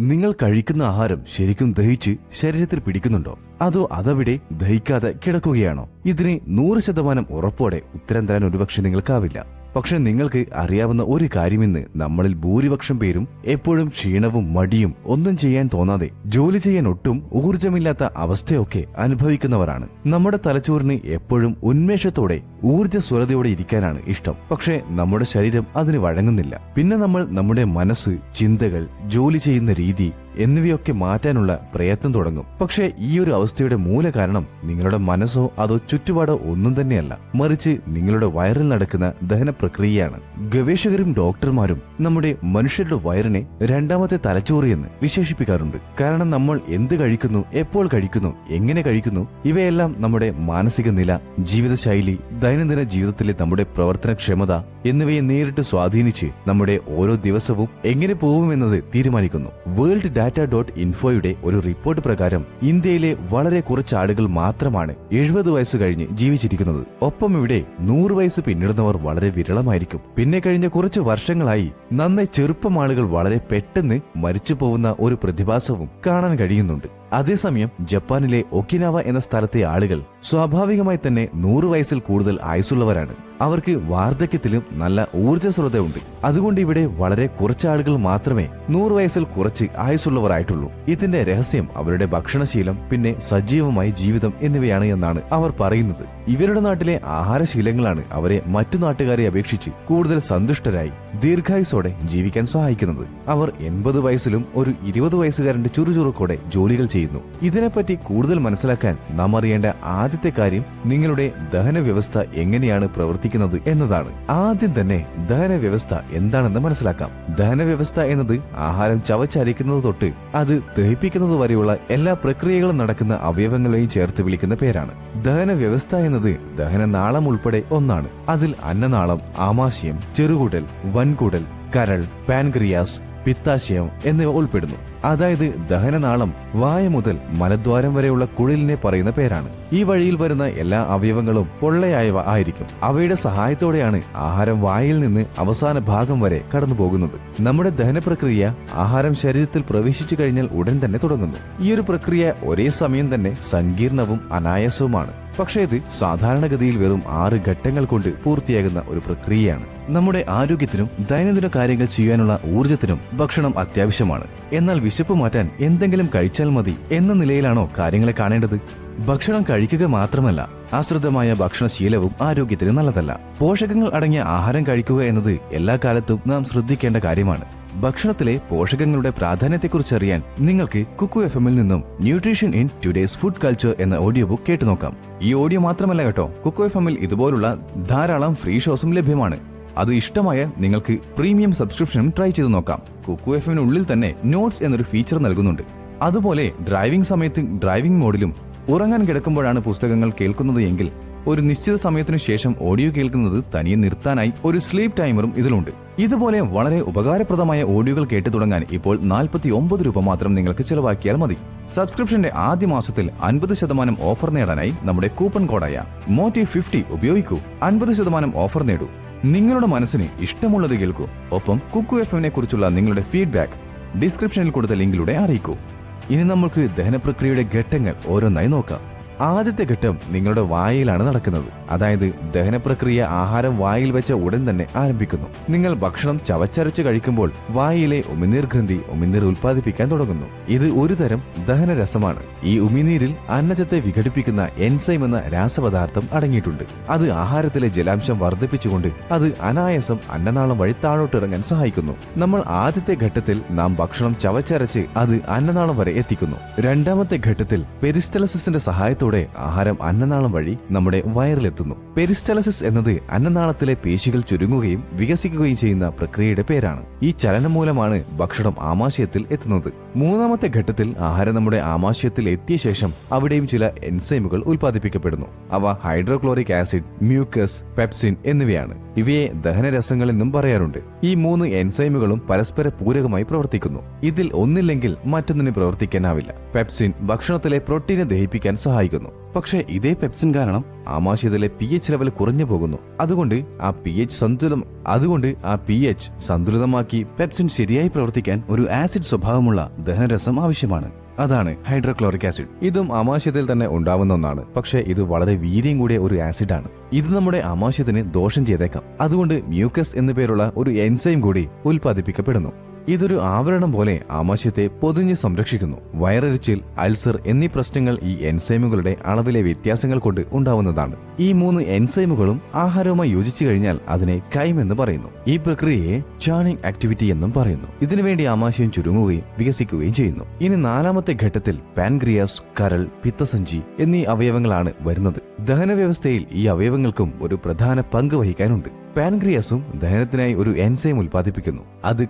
നിങ്ങൾ കഴിക്കുന്ന ആഹാരം ശരിക്കും ദഹിച്ച് ശരീരത്തിൽ പിടിക്കുന്നുണ്ടോ? അതോ അതവിടെ ദഹിക്കാതെ കിടക്കുകയാണോ? ഇതിന് നൂറ് ശതമാനം ഉറപ്പോടെ ഉത്തരം തരാൻ ഒരുപക്ഷെ നിങ്ങൾക്കാവില്ല. പക്ഷെ നിങ്ങൾക്ക് അറിയാവുന്ന ഒരു കാര്യമെന്ന് നമ്മളിൽ ഭൂരിപക്ഷം പേരും എപ്പോഴും ക്ഷീണവും മടിയും ഒന്നും ചെയ്യാൻ തോന്നാതെ ജോലി ചെയ്യാൻ ഒട്ടും ഊർജമില്ലാത്ത അവസ്ഥയൊക്കെ അനുഭവിക്കുന്നവരാണ്. നമ്മുടെ തലച്ചോറിന് എപ്പോഴും ഉന്മേഷത്തോടെ ഊർജസ്വലതയോടെ ഇരിക്കാനാണ് ഇഷ്ടം. പക്ഷേ നമ്മുടെ ശരീരം അതിന് വഴങ്ങുന്നില്ല. പിന്നെ നമ്മൾ നമ്മുടെ മനസ്സ് ചിന്തകൾ ജോലി ചെയ്യുന്ന രീതി എന്നിവയൊക്കെ മാറ്റാനുള്ള പ്രയത്നം തുടങ്ങും. പക്ഷേ ഈ ഒരു അവസ്ഥയുടെ മൂല കാരണം നിങ്ങളുടെ മനസ്സോ അതോ ചുറ്റുപാടോ ഒന്നും തന്നെയല്ല. മറിച്ച് നിങ്ങളുടെ വയറിൽ നടക്കുന്ന ദഹന പ്രക്രിയയാണ്. ഗവേഷകരും ഡോക്ടർമാരും നമ്മുടെ മനുഷ്യരുടെ വയറിനെ രണ്ടാമത്തെ തലച്ചോറ് എന്ന് വിശേഷിപ്പിക്കാറുണ്ട്. കാരണം നമ്മൾ എന്ത് കഴിക്കുന്നു എപ്പോൾ കഴിക്കുന്നു എങ്ങനെ കഴിക്കുന്നു ഇവയെല്ലാം നമ്മുടെ മാനസിക നില ജീവിതശൈലി ദൈനംദിന ജീവിതത്തിലെ നമ്മുടെ പ്രവർത്തനക്ഷമത എന്നിവയെ നേരിട്ട് സ്വാധീനിച്ച് നമ്മുടെ ഓരോ ദിവസവും എങ്ങനെ പോകുമെന്നത് തീരുമാനിക്കുന്നു. വേൾഡ് ഡാറ്റ ഡോട്ട് ഇൻഫോയുടെ ഒരു റിപ്പോർട്ട് പ്രകാരം ഇന്ത്യയിലെ വളരെ കുറച്ച് ആളുകൾ മാത്രമാണ് എഴുപത് വയസ്സ് കഴിഞ്ഞ് ജീവിച്ചിരിക്കുന്നത്. ഒപ്പം ഇവിടെ നൂറ് വയസ്സ് പിന്നിടുന്നവർ വളരെ വിരളമായിരിക്കും. പിന്നെ കഴിഞ്ഞ കുറച്ച് വർഷങ്ങളായി നന്നായി ചെറുപ്പമാളുകൾ വളരെ പെട്ടെന്ന് മരിച്ചു പോകുന്ന ഒരു പ്രതിഭാസവും കാണാൻ കഴിയുന്നുണ്ട്. അതേസമയം ജപ്പാനിലെ ഒക്കിനാവ എന്ന സ്ഥലത്തെ ആളുകൾ സ്വാഭാവികമായി തന്നെ നൂറ് വയസ്സിൽ കൂടുതൽ ആയുസുള്ളവരാണ് അവർക്ക് വാർദ്ധക്യത്തിലും നല്ല ഊർജസ്വലതയുണ്ട്. അതുകൊണ്ട് ഇവിടെ വളരെ കുറച്ച് ആളുകൾ മാത്രമേ നൂറ് വയസ്സിൽ കുറച്ച് ആയുസുള്ളവരായിട്ടുള്ളൂ ഇതിന്റെ രഹസ്യം അവരുടെ ഭക്ഷണശീലം പിന്നെ സജീവമായ ജീവിതം എന്നിവയാണ് എന്നാണ് അവർ പറയുന്നത്. ഇവരുടെ നാട്ടിലെ ആഹാരശീലങ്ങളാണ് അവരെ മറ്റു നാട്ടുകാരെ അപേക്ഷിച്ച് കൂടുതൽ സന്തുഷ്ടരായി ദീർഘായുസോടെ ജീവിക്കാൻ സഹായിക്കുന്നത്. അവർ എൺപത് വയസ്സിലും ഒരു ഇരുപത് വയസ്സുകാരന്റെ ചുറുചുറുക്കോടെ ജോലികൾ ചെയ്യുന്നു. ഇതിനെപ്പറ്റി കൂടുതൽ മനസ്സിലാക്കാൻ നാം അറിയേണ്ട ആദ്യത്തെ കാര്യം നിങ്ങളുടെ ദഹന വ്യവസ്ഥ എങ്ങനെയാണ് പ്രവർത്തിക്കുന്നത് എന്നതാണ്. ആദ്യം തന്നെ ദഹന വ്യവസ്ഥ എന്താണെന്ന് മനസ്സിലാക്കാം. ദഹന വ്യവസ്ഥ എന്നത് ആഹാരം ചവച്ചരിക്കുന്നത് തൊട്ട് അത് ദഹിപ്പിക്കുന്നത് വരെയുള്ള എല്ലാ പ്രക്രിയകളും നടക്കുന്ന അവയവങ്ങളെയും ചേർത്ത് വിളിക്കുന്ന പേരാണ്. ദഹന വ്യവസ്ഥ എന്നത് ദഹന നാളം ഉൾപ്പെടെ ഒന്നാണ്. അതിൽ അന്നനാളം ആമാശയം ചെറുകുടൽ വൻകുടൽ കരൾ പാൻക്രിയാസ് പിത്താശയം എന്നിവ ഉൾപ്പെടുന്നു. അതായത് ദഹനനാളം വായ മുതൽ മലദ്വാരം വരെയുള്ള കുഴലിനെ പറയുന്ന പേരാണ്. ഈ വഴിയിൽ വരുന്ന എല്ലാ അവയവങ്ങളും പൊള്ളയായവ ആയിരിക്കും. അവയുടെ സഹായത്തോടെയാണ് ആഹാരം വായിൽ നിന്ന് അവസാന ഭാഗം വരെ കടന്നു പോകുന്നത് നമ്മുടെ ദഹന പ്രക്രിയ ആഹാരം ശരീരത്തിൽ പ്രവേശിച്ചു കഴിഞ്ഞാൽ ഉടൻ തന്നെ തുടങ്ങുന്നു. ഈ ഒരു പ്രക്രിയ ഒരേ സമയം തന്നെ സങ്കീർണവും അനായാസവുമാണ്. പക്ഷേ ഇത് സാധാരണഗതിയിൽ വെറും ആറ് ഘട്ടങ്ങൾ കൊണ്ട് പൂർത്തിയാകുന്ന ഒരു പ്രക്രിയയാണ്. നമ്മുടെ ആരോഗ്യത്തിനും ദൈനംദിന കാര്യങ്ങൾ ചെയ്യാനുള്ള ഊർജത്തിനും ഭക്ഷണം അത്യാവശ്യമാണ്. എന്നാൽ വിശപ്പ് മാറ്റാൻ എന്തെങ്കിലും കഴിച്ചാൽ മതി എന്ന നിലയിലാണോ കാര്യങ്ങളെ കാണേണ്ടത്? ഭക്ഷണം കഴിക്കുക മാത്രമല്ല ആശ്രിതമായ ഭക്ഷണശീലവും ആരോഗ്യത്തിന് നല്ലതല്ല. പോഷകങ്ങൾ അടങ്ങിയ ആഹാരം കഴിക്കുക എന്നത് എല്ലാ കാലത്തും നാം ശ്രദ്ധിക്കേണ്ട കാര്യമാണ്. ഭക്ഷണത്തിലെ പോഷകങ്ങളുടെ പ്രാധാന്യത്തെക്കുറിച്ച് അറിയാൻ നിങ്ങൾക്ക് കുക്കു എഫ് എമ്മിൽ നിന്നും nutrition in today's food culture എന്ന ഓഡിയോ ബുക്ക് കേട്ടു നോക്കാം. ഈ ഓഡിയോ മാത്രമല്ല കേട്ടോ കുക്കു എഫ് എമ്മിൽ ഇതുപോലുള്ള ധാരാളം ഫ്രീ ഷോസും ലഭ്യമാണ്. അത് ഇഷ്ടമായാൽ നിങ്ങൾക്ക് പ്രീമിയം സബ്സ്ക്രിപ്ഷനും ട്രൈ ചെയ്ത് നോക്കാം. കുക്കു എഫ് എമ്മിനുള്ളിൽ തന്നെ നോട്ട്സ് എന്നൊരു ഫീച്ചർ നൽകുന്നുണ്ട്. അതുപോലെ ഡ്രൈവിംഗ് സമയത്ത് ഡ്രൈവിംഗ് മോഡിലും ഉറങ്ങാൻ കിടക്കുമ്പോഴാണ് പുസ്തകങ്ങൾ കേൾക്കുന്നത് എങ്കിൽ ഒരു നിശ്ചിത സമയത്തിനു ശേഷം ഓഡിയോ കേൾക്കുന്നത് തനിയെ നിർത്താനായി ഒരു സ്ലീപ്പ് ടൈമറും ഇതിലുണ്ട്. ഇതുപോലെ വളരെ ഉപകാരപ്രദമായ ഓഡിയോകൾ കേട്ടു തുടങ്ങാൻ ഇപ്പോൾ നാൽപ്പത്തി ഒമ്പത് രൂപ മാത്രം നിങ്ങൾക്ക് ചിലവാക്കിയാൽ മതി. സബ്സ്ക്രിപ്ഷന്റെ ആദ്യ മാസത്തിൽ അൻപത് ശതമാനം ഓഫർ നേടാനായി നമ്മുടെ കൂപ്പൺ കോഡായ മോട്ടി ഫിഫ്റ്റി ഉപയോഗിക്കൂ. അൻപത് ശതമാനം ഓഫർ നേടൂ. നിങ്ങളുടെ മനസ്സിന് ഇഷ്ടമുള്ളത് കേൾക്കൂ. ഒപ്പം കുക്കു എഫ് എമ്മിനെ കുറിച്ചുള്ള നിങ്ങളുടെ ഫീഡ്ബാക്ക് ഡിസ്ക്രിപ്ഷനിൽ കൊടുത്ത ലിങ്കിലൂടെ അറിയിക്കൂ. ഇനി നമ്മൾക്ക് ദഹനപ്രക്രിയയുടെ ഘട്ടങ്ങൾ ഓരോന്നായി നോക്കാം. ആദ്യത്തെ ഘട്ടം നിങ്ങളുടെ വായയിലാണ് നടക്കുന്നത്. അതായത് ദഹനപ്രക്രിയ ആഹാരം വായിൽ വെച്ച ഉടൻ തന്നെ ആരംഭിക്കുന്നു. നിങ്ങൾ ഭക്ഷണം ചവച്ചരച്ച് കഴിക്കുമ്പോൾ വായിലെ ഉമിനീർ ഗ്രന്ഥി ഉമിനീർ ഉൽപ്പാദിപ്പിക്കാൻ തുടങ്ങുന്നു. ഇത് ഒരു തരം ദഹനരസമാണ്. ഈ ഉമിനീരിൽ അന്നജത്തെ വിഘടിപ്പിക്കുന്ന എൻസൈം എന്ന രാസപദാർത്ഥം അടങ്ങിയിട്ടുണ്ട്. അത് ആഹാരത്തിലെ ജലാംശം വർദ്ധിപ്പിച്ചുകൊണ്ട് അത് അനായാസം അന്നനാളം വഴി താഴോട്ടിറങ്ങാൻ സഹായിക്കുന്നു. നമ്മൾ ആദ്യത്തെ ഘട്ടത്തിൽ നാം ഭക്ഷണം ചവച്ചരച്ച് അത് അന്നനാളം വരെ എത്തിക്കുന്നു. രണ്ടാമത്തെ ഘട്ടത്തിൽ പെരിസ്റ്റലസിന്റെ സഹായത്തോടെ ആഹാരം അന്നനാളം വഴി നമ്മുടെ വയറിലെത്തുന്നു. പെരിസ്റ്റലസിസ് എന്നത് അന്നനാളത്തിലെ പേശികൾ ചുരുങ്ങുകയും വികസിക്കുകയും ചെയ്യുന്ന പ്രക്രിയയുടെ പേരാണ്. ഈ ചലനം മൂലമാണ് ഭക്ഷണം ആമാശയത്തിൽ എത്തുന്നത്. മൂന്നാമത്തെ ഘട്ടത്തിൽ ആഹാരം നമ്മുടെ ആമാശയത്തിൽ എത്തിയ ശേഷം അവിടെയും ചില എൻസൈമുകൾ ഉൽപ്പാദിപ്പിക്കപ്പെടുന്നു. അവ ഹൈഡ്രോക്ലോറിക് ആസിഡ് മ്യൂക്കസ് പെപ്സിൻ എന്നിവയാണ്. ഇവയെ ദഹനരസങ്ങൾ എന്നും പറയാറുണ്ട്. ഈ മൂന്ന് എൻസൈമുകളും പരസ്പര പൂരകമായി പ്രവർത്തിക്കുന്നു. ഇതിൽ ഒന്നില്ലെങ്കിൽ മറ്റൊന്നിന് പ്രവർത്തിക്കാനാവില്ല. പെപ്സിൻ ഭക്ഷണത്തിലെ പ്രോട്ടീനെ ദഹിപ്പിക്കാൻ സഹായിക്കുന്നു. പക്ഷേ ഇതേ പെപ്സിൻ കാരണം ആമാശയത്തിലെ പി എച്ച് ലെവൽ കുറഞ്ഞു പോകുന്നു. അതുകൊണ്ട് ആ പി എച്ച് സന്തുലിതം അതുകൊണ്ട് ആ പി എച്ച് സന്തുലിതമാക്കി പെപ്സിൻ ശരിയായി പ്രവർത്തിക്കാൻ ഒരു ആസിഡ് സ്വഭാവമുള്ള ദഹനരസം ആവശ്യമാണ്. അതാണ് ഹൈഡ്രോക്ലോറിക് ആസിഡ്. ഇതും ആമാശയത്തിൽ തന്നെ ഉണ്ടാവുന്ന ഒന്നാണ്. പക്ഷേ ഇത് വളരെ വീര്യം കൂടിയ ഒരു ആസിഡാണ്. ഇത് നമ്മുടെ ആമാശയത്തിന് ദോഷം ചെയ്തേക്കാം. അതുകൊണ്ട് മ്യൂക്കസ് എന്നു പേരുള്ള ഒരു എൻസൈം കൂടി ഉൽപ്പാദിപ്പിക്കപ്പെടുന്നു. ഇതൊരു ആവരണം പോലെ ആമാശയത്തെ പൊതിഞ്ഞ് സംരക്ഷിക്കുന്നു. വയറെരിച്ചിൽ അൾസർ എന്നീ പ്രശ്നങ്ങൾ ഈ എൻസൈമുകളുടെ അളവിലെ വ്യത്യാസങ്ങൾ കൊണ്ട് ഉണ്ടാവുന്നതാണ്. ഈ മൂന്ന് എൻസൈമുകളും ആഹാരവുമായി യോജിച്ചു കഴിഞ്ഞാൽ അതിനെ കൈം എന്ന് പറയുന്നു. ഈ പ്രക്രിയയെ ചാണിംഗ് ആക്ടിവിറ്റി എന്നും പറയുന്നു. ഇതിനുവേണ്ടി ആമാശയം ചുരുങ്ങുകയും വികസിക്കുകയും ചെയ്യുന്നു. ഇനി നാലാമത്തെ ഘട്ടത്തിൽ പാൻക്രിയാസ് കരൾ പിത്തസഞ്ചി എന്നീ അവയവങ്ങളാണ് വരുന്നത്. ദഹന വ്യവസ്ഥയിൽ ഈ അവയവങ്ങൾക്കും ഒരു പ്രധാന പങ്ക് വഹിക്കാനുണ്ട്. പാൻക്രിയാസും ദഹനത്തിനായി ഒരു എൻസൈം ഉൽപ്പാദിപ്പിക്കുന്നു. അത്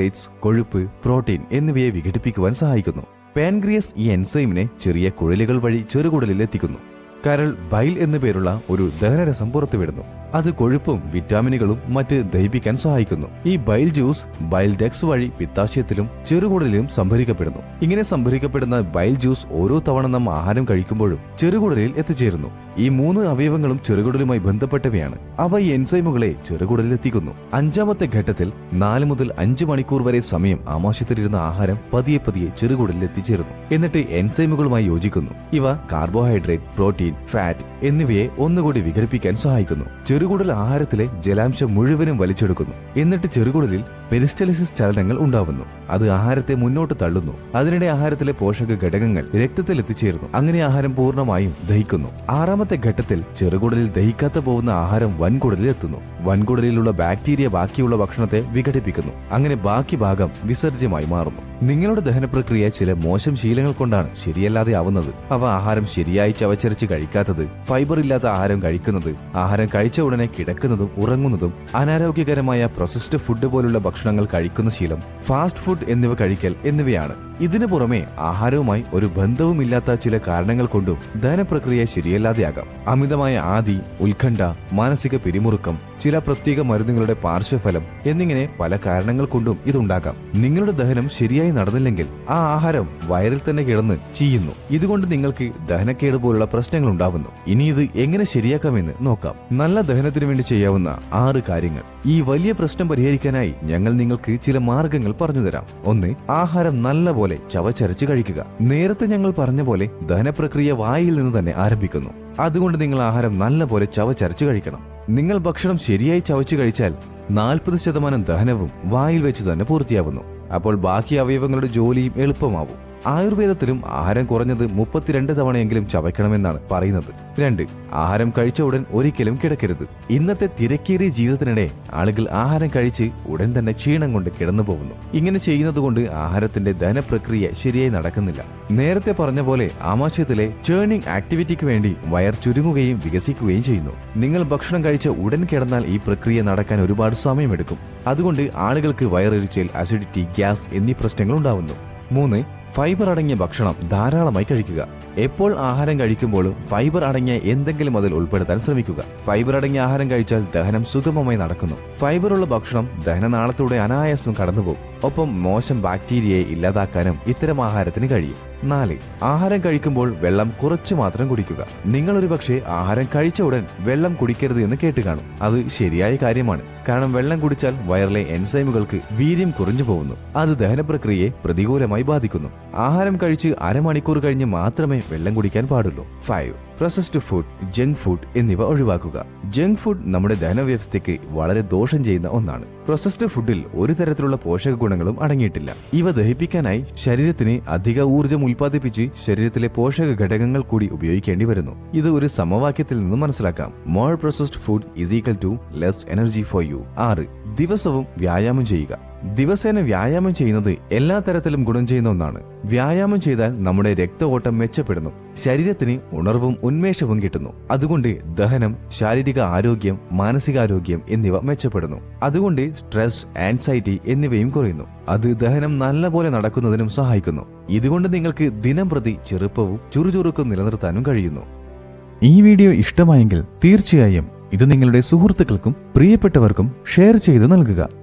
കാർബോഹൈഡ്രേറ്റ്സ് കൊഴുപ്പ് പ്രോട്ടീൻ എന്നിവയെ വിഘടിപ്പിക്കുവാൻ സഹായിക്കുന്നു. പാൻക്രിയസ് ഈ എൻസൈമിനെ ചെറിയ കുഴലുകൾ വഴി ചെറുകുടലിൽ എത്തിക്കുന്നു. കരൾ ബൈൽ എന്നു പേരുള്ള ഒരു ദഹനരസം പുറത്തുവിടുന്നു. അത് കൊഴുപ്പും വിറ്റാമിനുകളും മറ്റ് ദഹിപ്പിക്കാൻ സഹായിക്കുന്നു. ഈ ബൈൽ ജ്യൂസ് ബൈൽ ഡെക്സ് വഴി പിത്താശയത്തിലും ചെറുകുടലിലും സംഭരിക്കപ്പെടുന്നു. ഇങ്ങനെ സംഭരിക്കപ്പെടുന്ന ബൈൽ ജ്യൂസ് ഓരോ തവണ നാം ആഹാരം കഴിക്കുമ്പോഴും ചെറുകുടലിൽ എത്തിച്ചേരുന്നു. ഈ മൂന്ന് അവയവങ്ങളും ചെറുകുടലുമായി ബന്ധപ്പെട്ടവയാണ്. അവ ഈ എൻസൈമുകളെ ചെറുകുടലിൽ എത്തിക്കുന്നു. അഞ്ചാമത്തെ ഘട്ടത്തിൽ നാല് മുതൽ അഞ്ച് മണിക്കൂർ വരെ സമയം ആമാശയത്തിലിരുന്ന ആഹാരം പതിയെ പതിയെ ചെറുകുടലിൽ എത്തിച്ചേരുന്നു. എന്നിട്ട് എൻസൈമുകളുമായി യോജിക്കുന്നു. ഇവ കാർബോഹൈഡ്രേറ്റ് പ്രോട്ടീൻ ഫാറ്റ് എന്നിവയെ ഒന്നുകൂടി വിഘടിപ്പിക്കാൻ സഹായിക്കുന്നു. ചെറുകുടൽ ആഹാരത്തിലെ ജലാംശം മുഴുവനും വലിച്ചെടുക്കുന്നു. എന്നിട്ട് ചെറുകുടലിൽ പെരിസ്റ്റലിസിസ് ചലനങ്ങൾ ഉണ്ടാവുന്നു. അത് ആഹാരത്തെ മുന്നോട്ട് തള്ളുന്നു. അതിനിടെ ആഹാരത്തിലെ പോഷക ഘടകങ്ങൾ രക്തത്തിൽ എത്തിച്ചേരുന്നു. അങ്ങനെ ആഹാരം പൂർണമായും ദഹിക്കുന്നു. ആറാമത്തെ ഘട്ടത്തിൽ ചെറുകുടലിൽ ദഹിക്കാത്ത പോകുന്ന ആഹാരം വൻകുടലിൽ എത്തുന്നു. വൻകുടലിലുള്ള ബാക്ടീരിയ ബാക്കിയുള്ള ഭക്ഷണത്തെ വിഘടിപ്പിക്കുന്നു. അങ്ങനെ ബാക്കി ഭാഗം വിസർജ്യമായി മാറുന്നു. നിങ്ങളുടെ ദഹന പ്രക്രിയ ചില മോശം ശീലങ്ങൾ കൊണ്ടാണ് ശരിയല്ലാതെ ആവുന്നത്. അവ ആഹാരം ശരിയായി ചവച്ചരച്ച് കഴിക്കാത്തത് ഫൈബർ ഇല്ലാത്ത ആഹാരം കഴിക്കുന്നത് ആഹാരം കഴിച്ച ഉടനെ കിടക്കുന്നതും ഉറങ്ങുന്നതും അനാരോഗ്യകരമായ പ്രൊസസ്ഡ് ഫുഡ് പോലുള്ള ഭക്ഷണങ്ങൾ കഴിക്കുന്ന ശീലം ഫാസ്റ്റ് ഫുഡ് എന്നിവ കഴിക്കൽ എന്നിവയാണ്. ഇതിനു പുറമെ ആഹാരവുമായി ഒരു ബന്ധവുമില്ലാത്ത ചില കാരണങ്ങൾ കൊണ്ടും ദഹനപ്രക്രിയ ശരിയല്ലാതെയാകാം. അമിതമായ ആദി ഉത്കണ്ഠ മാനസിക പിരിമുറുക്കം ചില പ്രത്യേക മരുന്നുകളുടെ പാർശ്വഫലം എന്നിങ്ങനെ പല കാരണങ്ങൾ കൊണ്ടും ഇതുണ്ടാകാം. നിങ്ങളുടെ ദഹനം ശരിയായി നടന്നില്ലെങ്കിൽ ആ ആഹാരം വയറിൽ തന്നെ കിടന്ന് ചീയുന്നു. ഇതുകൊണ്ട് നിങ്ങൾക്ക് ദഹനക്കേട് പോലുള്ള പ്രശ്നങ്ങൾ ഉണ്ടാവുന്നു. ഇനി ഇത് എങ്ങനെ ശരിയാക്കാമെന്ന് നോക്കാം. നല്ല ദഹനത്തിന് വേണ്ടി ചെയ്യാവുന്ന ആറ് കാര്യങ്ങൾ. ഈ വലിയ പ്രശ്നം പരിഹരിക്കാനായി ഞങ്ങൾ നിങ്ങൾക്ക് ചില മാർഗങ്ങൾ പറഞ്ഞുതരാം ഒന്ന് ആഹാരം നല്ലപോലെ ചവച്ചരച്ച് കഴിക്കുക. നേരത്തെ ഞങ്ങൾ പറഞ്ഞ പോലെ ദഹനപ്രക്രിയ വായിൽ നിന്ന് തന്നെ ആരംഭിക്കുന്നു. അതുകൊണ്ട് നിങ്ങൾ ആഹാരം നല്ല പോലെ ചവച്ചരച്ച് കഴിക്കണം. നിങ്ങൾ ഭക്ഷണം ശരിയായി ചവച്ചു കഴിച്ചാൽ നാൽപ്പത് ശതമാനം ദഹനവും വായിൽ വെച്ച് തന്നെ പൂർത്തിയാവുന്നു. അപ്പോൾ ബാക്കി അവയവങ്ങളുടെ ജോലിയും എളുപ്പമാവും. ആയുർവേദത്തിലും ആഹാരം കുറഞ്ഞത് മുപ്പത്തിരണ്ട് തവണയെങ്കിലും ചവയ്ക്കണമെന്നാണ് പറയുന്നത്. രണ്ട് ആഹാരം കഴിച്ച ഉടൻ ഒരിക്കലും കിടക്കരുത്. ഇന്നത്തെ തിരക്കേറിയ ജീവിതത്തിനിടെ ആളുകൾ ആഹാരം കഴിച്ച് ഉടൻ തന്നെ ക്ഷീണം കൊണ്ട് കിടന്നു പോകുന്നു. ഇങ്ങനെ ചെയ്യുന്നതുകൊണ്ട് ആഹാരത്തിന്റെ ദഹനപ്രക്രിയ ശരിയായി നടക്കുന്നില്ല. നേരത്തെ പറഞ്ഞ പോലെ ആമാശയത്തിലെ ചേണിംഗ് ആക്ടിവിറ്റിക്ക് വേണ്ടി വയർ ചുരുങ്ങുകയും വികസിക്കുകയും ചെയ്യുന്നു. നിങ്ങൾ ഭക്ഷണം കഴിച്ച ഉടൻ കിടന്നാൽ ഈ പ്രക്രിയ നടക്കാൻ ഒരുപാട് സമയമെടുക്കും. അതുകൊണ്ട് ആളുകൾക്ക് വയറെരിച്ചൽ അസിഡിറ്റി ഗ്യാസ് എന്നീ പ്രശ്നങ്ങൾ ഉണ്ടാവുന്നു. മൂന്ന് ഫൈബർ അടങ്ങിയ ഭക്ഷണം ധാരാളമായി കഴിക്കുക. എപ്പോൾ ആഹാരം കഴിക്കുമ്പോഴും ഫൈബർ അടങ്ങിയ എന്തെങ്കിലും അതിൽ ഉൾപ്പെടുത്താൻ ശ്രമിക്കുക. ഫൈബർ അടങ്ങിയ ആഹാരം കഴിച്ചാൽ ദഹനം സുഗമമായി നടക്കുന്നു. ഫൈബറുള്ള ഭക്ഷണം ദഹനനാളത്തൂടെ അനായാസം കടന്നുപോകും. ഒപ്പം മോശം ബാക്ടീരിയയെ ഇല്ലാതാക്കാനും ഇത്തരം ആഹാരത്തിന് കഴിയും. നാല് ആഹാരം കഴിക്കുമ്പോൾ വെള്ളം കുറച്ചു മാത്രം കുടിക്കുക. നിങ്ങൾ ഒരു പക്ഷേ ആഹാരം കഴിച്ച ഉടൻ വെള്ളം കുടിക്കരുത് എന്ന് കേട്ട് കാണും. അത് ശരിയായ കാര്യമാണ്. കാരണം വെള്ളം കുടിച്ചാൽ വയറിലെ എൻസൈമുകൾക്ക് വീര്യം കുറഞ്ഞു പോകുന്നു. അത് ദഹന പ്രക്രിയയെ പ്രതികൂലമായി ബാധിക്കുന്നു. ആഹാരം കഴിച്ച് അരമണിക്കൂർ കഴിഞ്ഞ് മാത്രമേ വെള്ളം കുടിക്കാൻ പാടുള്ളൂ. Five. Processed food junk food എന്നിവ ഒഴിവാക്കുക. ജങ്ക് ഫുഡ് നമ്മുടെ ദഹനവ്യവസ്ഥയ്ക്ക് വളരെ ദോഷം ചെയ്യുന്ന ഒന്നാണ്. പ്രൊസസ്ഡ് ഫുഡിൽ ഒരു തരത്തിലുള്ള പോഷക ഗുണങ്ങളും അടങ്ങിയിട്ടില്ല. ഇവ ദഹിപ്പിക്കാനായി ശരീരത്തിന് അധിക ഊർജം ഉൽപ്പാദിപ്പിച്ച് ശരീരത്തിലെ പോഷക ഘടകങ്ങൾ കൂടി ഉപയോഗിക്കേണ്ടി വരുന്നു. ഇത് ഒരു സമവാക്യത്തിൽ നിന്ന് മനസ്സിലാക്കാം. More processed food is equal to less energy for you ആറ്. ദിവസവും വ്യായാമം ചെയ്യുക. ദിവസേന വ്യായാമം ചെയ്യുന്നത് എല്ലാ തരത്തിലും ഗുണം ചെയ്യുന്ന ഒന്നാണ്. വ്യായാമം ചെയ്താൽ നമ്മുടെ രക്ത ഓട്ടം മെച്ചപ്പെടുന്നു. ശരീരത്തിന് ഉണർവും ഉന്മേഷവും കിട്ടുന്നു. അതുകൊണ്ട് ദഹനം ശാരീരിക ആരോഗ്യം മാനസികാരോഗ്യം എന്നിവ മെച്ചപ്പെടുന്നു. അതുകൊണ്ട് സ്ട്രെസ് ആൻസൈറ്റി എന്നിവയും കുറയുന്നു. അത് ദഹനം നല്ലപോലെ നടക്കുന്നതിനും സഹായിക്കുന്നു. ഇതുകൊണ്ട് നിങ്ങൾക്ക് ദിനം പ്രതി ചെറുപ്പവും ചുറുചുറുക്കും നിലനിർത്താനും കഴിയുന്നു. ഈ വീഡിയോ ഇഷ്ടമായെങ്കിൽ തീർച്ചയായും ഇത് നിങ്ങളുടെ സുഹൃത്തുക്കൾക്കും പ്രിയപ്പെട്ടവർക്കും ഷെയർ ചെയ്ത് നൽകുക.